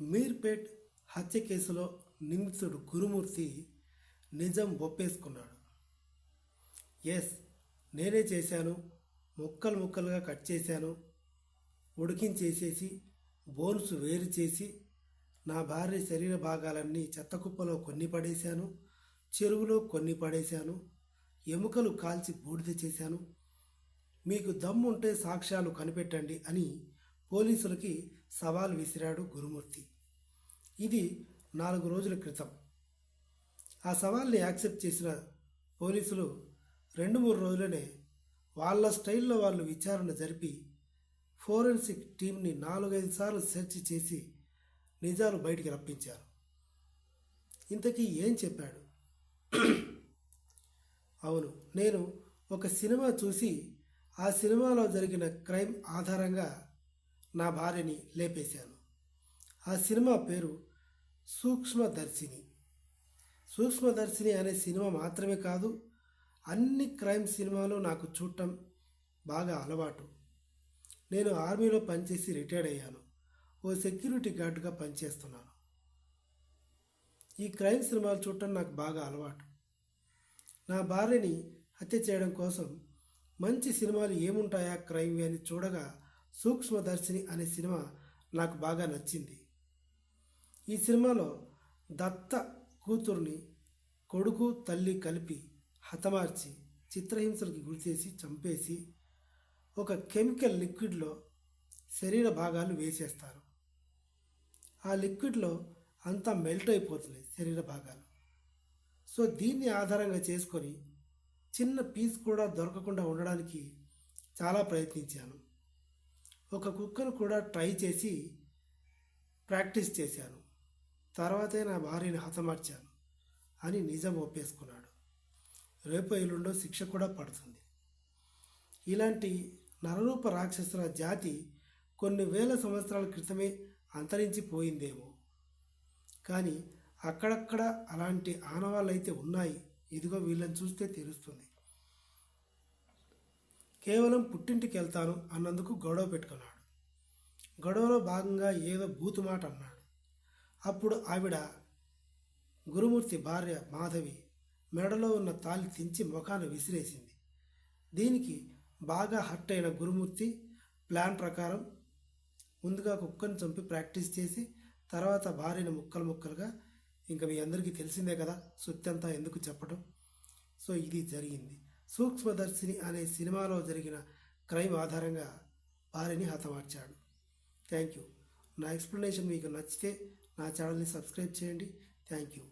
మీర్పేట్ హత్య కేసులో నిందితుడు గురుమూర్తి నిజం ఒప్పేసుకున్నాడు. ఎస్ నేనే చేశాను. ముక్కలు ముక్కలుగా కట్ చేశాను. ఉడికించేసేసి బోన్స్ వేరు చేసి నా భార్య శరీర భాగాలన్నీ చెత్త కుప్పలో కొన్ని పడేశాను. చెరువులో కొన్ని పడేశాను. ఎముకలు కాల్చి బూడిద చేశాను. మీకు దమ్ముంటే సాక్ష్యాలు కనిపెట్టండి అని పోలీసులకి సవాల్ విసిరాడు గురుమూర్తి. ఇది నాలుగు రోజుల క్రితం. ఆ సవాల్ని యాక్సెప్ట్ చేసిన పోలీసులు రెండు మూడు రోజులనే వాళ్ళ స్టైల్లో వాళ్ళు విచారణ జరిపి ఫోరెన్సిక్ టీంని నాలుగైదు సార్లు సెర్చ్ చేసి నిజాలు బయటికి రప్పించారు. ఇంతకీ ఏం చెప్పాడు? అవును నేను ఒక సినిమా చూసి ఆ సినిమాలో జరిగిన క్రైమ్ ఆధారంగా నా భార్యని లేపేశాను. ఆ సినిమా పేరు సూక్ష్మదర్శిని. సూక్ష్మదర్శిని అనే సినిమా మాత్రమే కాదు అన్ని క్రైమ్ సినిమాలు నాకు చూడటం బాగా అలవాటు. నేను ఆర్మీలో పనిచేసి రిటైర్డ్ అయ్యాను. ఓ సెక్యూరిటీ గార్డుగా పనిచేస్తున్నాను. ఈ క్రైమ్ సినిమాలు చూడటం నాకు బాగా అలవాటు. నా భార్యని హత్య చేయడం కోసం మంచి సినిమాలు ఏముంటాయా క్రైమ్ అని చూడగా సూక్ష్మదర్శిని అనే సినిమా నాకు బాగా నచ్చింది. ఈ సినిమాలో దత్త కూతుర్ని కొడుకు తల్లి కలిపి హతమార్చి చిత్రహింసలకు గురిచేసి చంపేసి ఒక కెమికల్ లిక్విడ్లో శరీర భాగాలు వేసేస్తారు. ఆ లిక్విడ్లో అంతా మెల్ట్ అయిపోతున్నాయి శరీర భాగాలు. సో దీన్ని ఆధారంగా చేసుకొని చిన్న పీస్ కూడా దొరకకుండా ఉండడానికి చాలా ప్రయత్నించాను. ఒక కుక్కను కూడా ట్రై చేసి ప్రాక్టీస్ చేశాను. తర్వాతే నా భార్యని హతమార్చాను అని నిజం ఒప్పేసుకున్నాడు. రేపు ఎల్లుండో శిక్ష కూడా పడుతుంది. ఇలాంటి నరరూప రాక్షసుల జాతి కొన్ని వేల సంవత్సరాల క్రితమే అంతరించిపోయిందేమో. కానీ అక్కడక్కడ అలాంటి ఆనవాళ్ళు అయితే ఉన్నాయి. ఇదిగో వీళ్ళని చూస్తే తెలుస్తుంది. కేవలం పుట్టింటికి వెళ్తాను అన్నందుకు గొడవ పెట్టుకున్నాడు. గొడవలో భాగంగా ఏదో బూతు మాట అన్నాడు. అప్పుడు ఆవిడ గురుమూర్తి భార్య మాధవి మెడలో ఉన్న తాలి తెంచి ముఖాన విసిరేసింది. దీనికి బాగా హర్ట్ అయిన గురుమూర్తి ప్లాన్ ప్రకారం ముందుగా కుక్కను చంపి ప్రాక్టీస్ చేసి తర్వాత భార్యను ముక్కలు ముక్కలుగా ఇంకా మీ అందరికీ తెలిసిందే కదా సుత్తంతా ఎందుకు చెప్పడం సో ఇది జరిగింది. సూక్ష్మదర్శిని అనే సినిమాలో జరిగిన క్రైమ్ ఆధారంగా భార్యని హతమార్చాడు. Thank you. నా ఎక్స్ప్లెనేషన్ మీకు నచ్చితే నా ఛానల్ని సబ్స్క్రైబ్ చేయండి. Thank you.